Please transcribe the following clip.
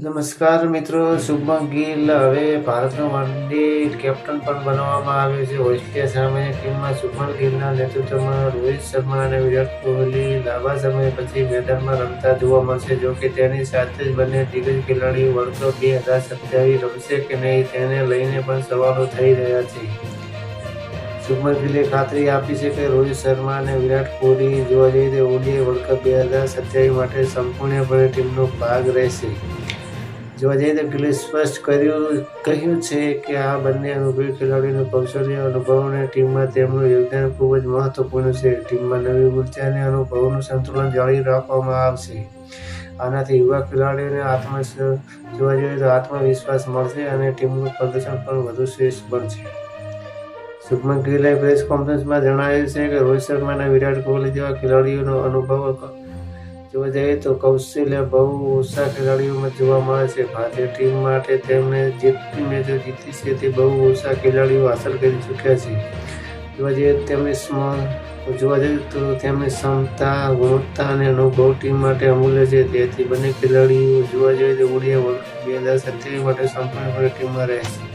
નમસ્કાર મિત્રો શુભમન ગિલ. હવે ભારતનો વનડે કેપ્ટન પણ બનાવવામાં આવ્યો છે. ઓસ્ટ્રેલિયા સામેની ટીમમાં શુભમન ગિલના નેતૃત્વમાં રોહિત શર્મા અને વિરાટ કોહલી લાંબા સમય પછી મેદાનમાં રમતા જોવા મળશે. જો કે તેની સાથે જ બંને દિગ્ગજ ખેલાડીઓ વર્લ્ડ કપ બે હજાર સત્યાવીસ રમશે કે નહીં તેને લઈને પણ સવાલો થઈ રહ્યા છે. શુભમન ગિલે ખાતરી આપી છે કે રોહિત શર્મા અને વિરાટ કોહલી જોવા જઈએ તો ઓડીએ વર્લ્ડ કપ બે હજાર સત્યાવીસ માટે સંપૂર્ણપણે ટીમનો ભાગ રહેશે. જોવા જઈએ તો ગિલે સ્પષ્ટ કર્યું, કહ્યું છે કે આ બંને અનુભવી ખેલાડીઓનું કૌશલ્ય અનુભવ અને ટીમમાં તેમનું યોગદાન ખૂબ જ મહત્વપૂર્ણ છે. ટીમમાં નવી ઊર્જા અને અનુભવનું સંતુલન જાળવી રાખવામાં આવશે. આનાથી યુવા ખેલાડીઓને આત્મ જોવા જઈએ તો આત્મવિશ્વાસ મળશે અને ટીમનું પ્રદર્શન પણ વધુ શ્રેષ્ઠ બનશે. શુભમન ગિલે પ્રેસ કોન્ફરન્સમાં જણાવ્યું છે કે રોહિત શર્મા અને વિરાટ કોહલી જેવા ખેલાડીઓનો અનુભવ જોવા જઈએ તો કૌશલ્ય બહુ ઓછા ખેલાડીઓમાં જોવા મળે છે. ભારતીય ટીમ માટે તેમણે જેટલી મેચો જીતી છે તે બહુ ઓછા ખેલાડીઓ હાંસલ કરી ચૂક્યા છે. જોવા જઈએ તો તેમની સ્મોલ, જોવા જઈએ તો તેમની ક્ષમતા, ગુણવત્તા અને અનુભવ ટીમ માટે અમૂલ્ય છે. તેથી બંને ખેલાડીઓ જોવા જઈએ તો ઓડિયા વર્લ્ડ બે હજાર સત્યાવીસ માટે સંપૂર્ણપણે ટીમમાં રહેશે